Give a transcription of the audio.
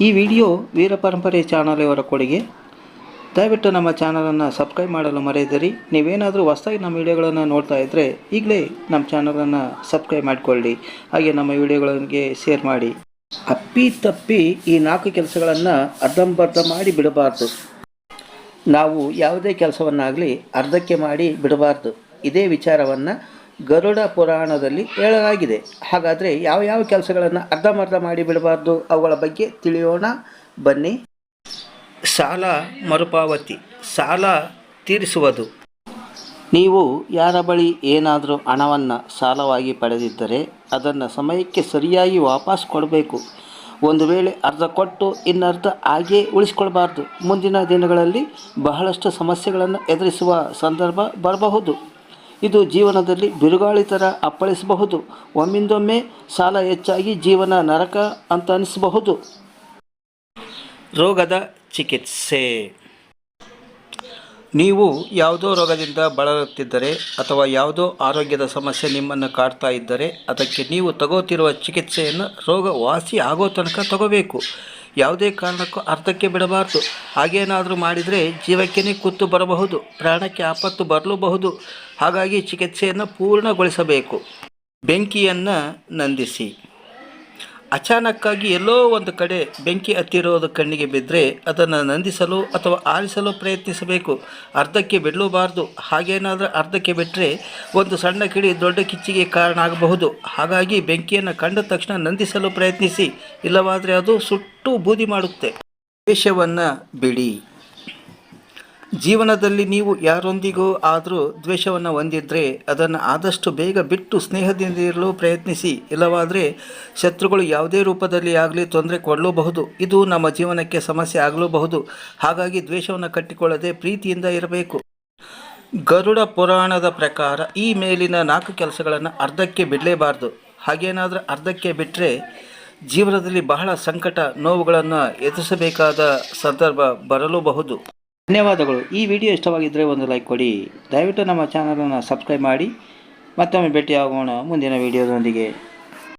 ಈ ವಿಡಿಯೋ ವೀರ ಪರಂಪರೆ ಚಾನಲ್ ಕೊಡುಗೆ. ದಯವಿಟ್ಟು ನಮ್ಮ ಚಾನಲನ್ನು ಸಬ್ಸ್ಕ್ರೈಬ್ ಮಾಡಲು ಮರೆಯದಿರಿ. ನೀವೇನಾದರೂ ಹೊಸದಾಗಿ ನಮ್ಮ ವಿಡಿಯೋಗಳನ್ನು ನೋಡ್ತಾ ಇದ್ದರೆ ಈಗಲೇ ನಮ್ಮ ಚಾನಲನ್ನು ಸಬ್ಸ್ಕ್ರೈಬ್ ಮಾಡಿಕೊಳ್ಳಿ. ಹಾಗೆ ನಮ್ಮ ವಿಡಿಯೋಗಳಿಗೆ ಶೇರ್ ಮಾಡಿ. ಅಪ್ಪಿ ತಪ್ಪಿ ಈ ನಾಲ್ಕು ಕೆಲಸಗಳನ್ನು ಅರ್ಧಂಬರ್ಧ ಮಾಡಿ ಬಿಡಬಾರ್ದು. ನಾವು ಯಾವುದೇ ಕೆಲಸವನ್ನಾಗಲಿ ಅರ್ಧಕ್ಕೆ ಮಾಡಿ ಬಿಡಬಾರ್ದು. ಇದೇ ವಿಚಾರವನ್ನು ಗರುಡ ಪುರಾಣದಲ್ಲಿ ಹೇಳಲಾಗಿದೆ. ಹಾಗಾದರೆ ಯಾವ ಯಾವ ಕೆಲಸಗಳನ್ನು ಅರ್ಧಮರ್ಧ ಮಾಡಿ ಬಿಡಬಾರ್ದು? ಅವುಗಳ ಬಗ್ಗೆ ತಿಳಿಯೋಣ. ಬನ್ನಿ. ಸಾಲ ಮರುಪಾವತಿ. ಸಾಲ ತೀರಿಸುವುದು. ನೀವು ಯಾರ ಬಳಿ ಏನಾದರೂ ಹಣವನ್ನು ಸಾಲವಾಗಿ ಪಡೆದಿದ್ದರೆ ಅದನ್ನು ಸಮಯಕ್ಕೆ ಸರಿಯಾಗಿ ವಾಪಸ್ ಕೊಡಬೇಕು. ಒಂದು ವೇಳೆ ಅರ್ಧ ಕೊಟ್ಟು ಇನ್ನರ್ಧ ಹಾಗೇ ಉಳಿಸ್ಕೊಳ್ಬಾರ್ದು. ಮುಂದಿನ ದಿನಗಳಲ್ಲಿ ಬಹಳಷ್ಟು ಸಮಸ್ಯೆಗಳನ್ನು ಎದುರಿಸುವ ಸಂದರ್ಭ ಬರಬಹುದು. ಇದು ಜೀವನದಲ್ಲಿ ಬಿರುಗಾಳಿ ಥರ ಅಪ್ಪಳಿಸಬಹುದು. ಒಮ್ಮಿಂದೊಮ್ಮೆ ಸಾಲ ಹೆಚ್ಚಾಗಿ ಜೀವನ ನರಕ ಅಂತ ಅನಿಸಬಹುದು. ರೋಗದ ಚಿಕಿತ್ಸೆ. ನೀವು ಯಾವುದೋ ರೋಗದಿಂದ ಬಳಲುತ್ತಿದ್ದರೆ ಅಥವಾ ಯಾವುದೋ ಆರೋಗ್ಯದ ಸಮಸ್ಯೆ ನಿಮ್ಮನ್ನು ಕಾಡ್ತಾ ಇದ್ದರೆ ಅದಕ್ಕೆ ನೀವು ತಗೋತಿರುವ ಚಿಕಿತ್ಸೆಯನ್ನು ರೋಗ ವಾಸಿ ಆಗೋ ತನಕ ತಗೋಬೇಕು. ಯಾವುದೇ ಕಾರಣಕ್ಕೂ ಅರ್ಧಕ್ಕೆ ಬಿಡಬಾರ್ದು. ಹಾಗೇನಾದರೂ ಮಾಡಿದರೆ ಜೀವಕ್ಕೇ ಕುತ್ತು ಬರಬಹುದು, ಪ್ರಾಣಕ್ಕೆ ಆಪತ್ತು ಬರಲೂಬಹುದು. ಹಾಗಾಗಿ ಚಿಕಿತ್ಸೆಯನ್ನು ಪೂರ್ಣಗೊಳಿಸಬೇಕು. ಬೆಂಕಿಯನ್ನು ನಂದಿಸಿ. ಅಚಾನಕ್ಕಾಗಿ ಎಲ್ಲೋ ಒಂದು ಕಡೆ ಬೆಂಕಿ ಹತ್ತಿರೋದು ಕಣ್ಣಿಗೆ ಬಿದ್ದರೆ ಅದನ್ನು ನಂದಿಸಲು ಅಥವಾ ಆರಿಸಲು ಪ್ರಯತ್ನಿಸಬೇಕು. ಅರ್ಧಕ್ಕೆ ಬಿಡಲೂಬಾರ್ದು. ಹಾಗೇನಾದರೂ ಅರ್ಧಕ್ಕೆ ಬಿಟ್ಟರೆ ಒಂದು ಸಣ್ಣ ಕಿಡಿ ದೊಡ್ಡ ಕಿಚ್ಚಿಗೆ ಕಾರಣ ಆಗಬಹುದು. ಹಾಗಾಗಿ ಬೆಂಕಿಯನ್ನು ಕಂಡ ತಕ್ಷಣ ನಂದಿಸಲು ಪ್ರಯತ್ನಿಸಿ. ಇಲ್ಲವಾದರೆ ಅದು ಸುಟ್ಟು ಬೂದಿ ಮಾಡುತ್ತೆ. ವೇಷವನ್ನು ಬಿಡಿ. ಜೀವನದಲ್ಲಿ ನೀವು ಯಾರೊಂದಿಗೂ ಆದರೂ ದ್ವೇಷವನ್ನು ಹೊಂದಿದ್ರೆ ಅದನ್ನು ಆದಷ್ಟು ಬೇಗ ಬಿಟ್ಟು ಸ್ನೇಹದಿಂದ ಇರಲು ಪ್ರಯತ್ನಿಸಿ. ಇಲ್ಲವಾದರೆ ಶತ್ರುಗಳು ಯಾವುದೇ ರೂಪದಲ್ಲಿ ಆಗಲಿ ತೊಂದರೆ ಕೊಡಲೂಬಹುದು. ಇದು ನಮ್ಮ ಜೀವನಕ್ಕೆ ಸಮಸ್ಯೆ ಆಗಲೂಬಹುದು. ಹಾಗಾಗಿ ದ್ವೇಷವನ್ನು ಕಟ್ಟಿಕೊಳ್ಳದೆ ಪ್ರೀತಿಯಿಂದ ಇರಬೇಕು. ಗರುಡ ಪುರಾಣದ ಪ್ರಕಾರ ಈ ಮೇಲಿನ ನಾಲ್ಕು ಕೆಲಸಗಳನ್ನು ಅರ್ಧಕ್ಕೆ ಬಿಡಲೇಬಾರ್ದು. ಹಾಗೇನಾದರೂ ಅರ್ಧಕ್ಕೆ ಬಿಟ್ಟರೆ ಜೀವನದಲ್ಲಿ ಬಹಳ ಸಂಕಟ ನೋವುಗಳನ್ನು ಎದುರಿಸಬೇಕಾದ ಸಂದರ್ಭ ಬರಲೂಬಹುದು. ಧನ್ಯವಾದಗಳು. ಈ ವಿಡಿಯೋ ಇಷ್ಟವಾಗಿದ್ದರೆ ಒಂದು ಲೈಕ್ ಕೊಡಿ. ದಯವಿಟ್ಟು ನಮ್ಮ ಚಾನಲನ್ನು ಸಬ್ಸ್ಕ್ರೈಬ್ ಮಾಡಿ. ಮತ್ತೊಮ್ಮೆ ಭೇಟಿಯಾಗೋಣ ಮುಂದಿನ ವಿಡಿಯೋದೊಂದಿಗೆ.